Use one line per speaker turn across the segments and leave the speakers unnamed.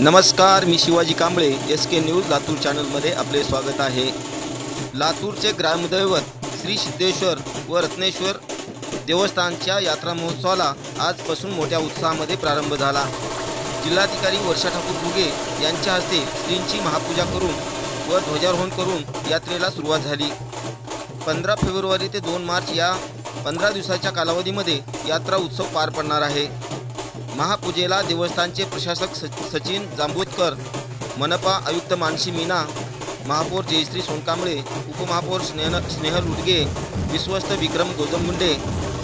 नमस्कार मी Shivaji Kamble S K news Latur चॅनलमध्ये आपले स्वागत आहे. लातूरचे ग्रामदैवत श्री सिद्धेश्वर व रत्नेश्वर देवस्थानच्या यात्रा महोत्सवाला आजपासून मोठ्या उत्साहामध्ये प्रारंभ झाला. जिल्हाधिकारी वर्षा ठाकूर घुगे यांच्या हस्ते श्रींची महापूजा करून व ध्वजारोहण करून यात्रेला सुरुवात झाली. पंधरा फेब्रुवारी ते दोन मार्च या पंधरा दिवसाच्या कालावधीमध्ये यात्रा उत्सव पार पडणार आहे. महापूजेला देवस्थानचे प्रशासक स सचिन जांभूतकर मनपा आयुक्त मानसी मीना महापौर जयश्री सोनकांबळे उपमहापौर स्नेह स्नेहल उडगे विश्वस्त विक्रम गोजमगुंडे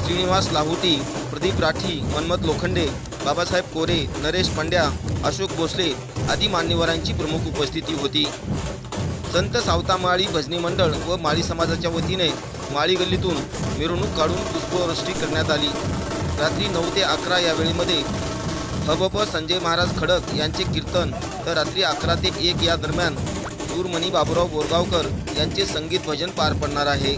श्रीनिवास लाहुटी प्रदीप राठी मन्मथ लोखंडे बाबासाहेब कोरे नरेश पंड्या अशोक भोसले आदी मान्यवरांची प्रमुख उपस्थिती होती. संत सावतामाळी भजनी मंडळ व माळी समाजाच्या वतीने माळी गल्लीतून मिरवणूक काढून पुष्पवृष्टी करण्यात आली. रात्री नऊ ते अकरा या वेळेमध्ये हबप संजय महाराज खडक यांचे कीर्तन तर रात्री अकरा ते एक या दरम्यान सूरमणी बाबुराव बोरगावकर यांचे संगीत भजन पार पडणार आहे.